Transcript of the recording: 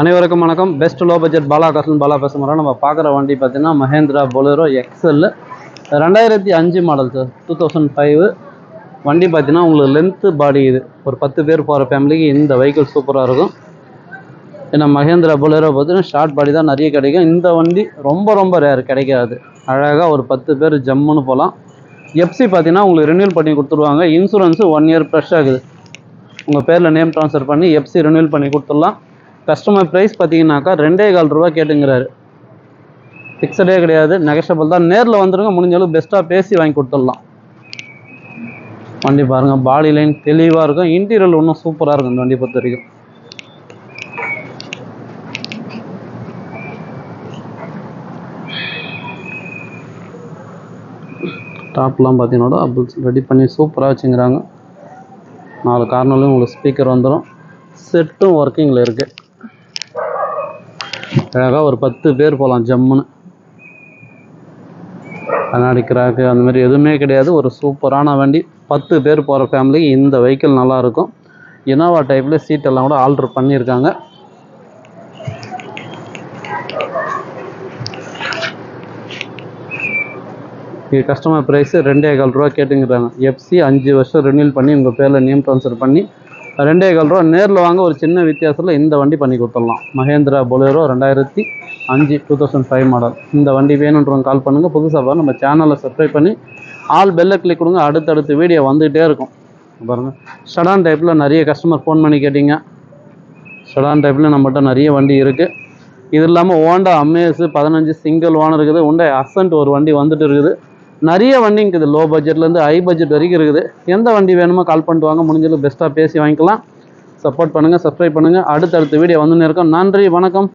அனைவருக்கும் வணக்கம். Best low budget Bala Kasan Bala பேசுகிறோம் நம்ம பார்க்குற வண்டி பார்த்தீங்கன்னா மஹேந்திரா பொலேரோ எக்ஸல் ரெண்டாயிரத்தி அஞ்சு model sir two thousand five வண்டி பார்த்தீங்கன்னா உங்களுக்கு லென்த்து பாடி இது. ஒரு பத்து பேர் போகிற ஃபேமிலிக்கு இந்த வெஹிக்கிள் சூப்பராக இருக்கும். ஏன்னா மஹேந்திரா பொலேரோ பார்த்தீங்கன்னா ஷார்ட் பாடி தான் நிறைய கிடைக்கும். இந்த வண்டி ரொம்ப ரொம்ப ரேர் கிடைக்காது. அழகாக ஒரு பத்து பேர் ஜம்முன்னு போகலாம். எஃப்சி பார்த்தீங்கன்னா உங்களுக்கு ரினியூல் பண்ணி கொடுத்துருவாங்க. இன்சூரன்ஸு ஒன் இயர் ஃப்ரெஷ் ஆகுது. உங்கள் பேரில் நேம் ட்ரான்ஸ்ஃபர் பண்ணி எஃப்சி ரினியூல் பண்ணி கொடுத்துடலாம். கஸ்டமர் ப்ரைஸ் பார்த்தீங்கன்னாக்கா ரெண்டே கால் ரூபா கேட்டுங்கிறாரு. ஃபிக்ஸடே கிடையாது நெகஷபிள் தான். நேரில் வந்துருங்க முடிஞ்ச அளவுக்கு பெஸ்ட்டாக பேசி வாங்கி கொடுத்துடலாம். வண்டி பாருங்கள் பாடி லைன் தெளிவாக இருக்கும். இன்டீரியல் ஒன்றும் சூப்பராக இருக்கும் இந்த வண்டி பொறுத்த வரைக்கும். டாப்லாம் பார்த்தீங்கன்னா அப்புல்ஸ் ரெடி பண்ணி சூப்பராக வச்சுங்கிறாங்க. நாலு கார்னர்லையும் உங்களுக்கு ஸ்பீக்கர் வந்துடும் செட்டும் ஒர்க்கிங்கில் இருக்குது அழகாக ஒரு பத்து பேர் போகலாம் ஜம்முன்னு. கண்ணாடி கிராக்கு அந்த மாதிரி எதுவுமே கிடையாது. ஒரு சூப்பரான வண்டி. பத்து பேர் போகிற ஃபேமிலிக்கு இந்த வெஹிக்கிள் நல்லாயிருக்கும். இனோவா டைப்பில் சீட்டெல்லாம் கூட ஆல்ட்ரு பண்ணியிருக்காங்க. இது கஸ்டமர் ப்ரைஸு ரெண்டே கால் ரூபா கேட்டுங்கிறாங்க. எஃப்சி அஞ்சு வருஷம் ரினியூல் பண்ணி உங்கள் பேரில் நேம் ட்ரான்ஸ்ஃபர் பண்ணி ரெண்டே கால் ரூபா. நேரில் வாங்க ஒரு சின்ன வித்தியாசத்தில் இந்த வண்டி பண்ணி கொடுத்துடலாம். மஹேந்திரா பொலேரோ ரெண்டாயிரத்தி அஞ்சு டூ தௌசண்ட் ஃபைவ் மாடல் இந்த வண்டி வேணுன்றவங்க கால் பண்ணுங்கள் புதுசாக பாருங்க நம்ம சேனலை சப்ஸ்கிரைப் பண்ணி ஆல் பெல்லை கிளிக் கொடுங்க. அடுத்தடுத்து வீடியோ வந்துகிட்டே இருக்கும். பாருங்கள் ஷடான் டைப்பில் நிறைய கஸ்டமர் ஃபோன் பண்ணி கேட்டிங்க. ஷடான் டைப்பில் நம்மகிட்ட நிறைய வண்டி இருக்குது இது இல்லாமல் ஹோண்டா அம்மேஸு பதினஞ்சு சிங்கிள் ஓனர் இருக்குது. உண்டை அசன்ட் ஒரு வண்டி வந்துட்டு இருக்குது. நிறைய வண்டி இருக்குது. லோ பட்ஜெட்லேருந்து ஹை பட்ஜெட் வரைக்கும் இருக்குது. எந்த வண்டி வேணுமோ கால் பண்ணிட்டு வாங்க. முடிஞ்சளவு பெஸ்ட்டாக பேசி வாங்கிக்கலாம். சப்போர்ட் பண்ணுங்கள் சப்ஸ்கிரைப் பண்ணுங்கள் அடுத்தடுத்த வீடியோ வந்துன்னு இருக்கோம். நன்றி வணக்கம்.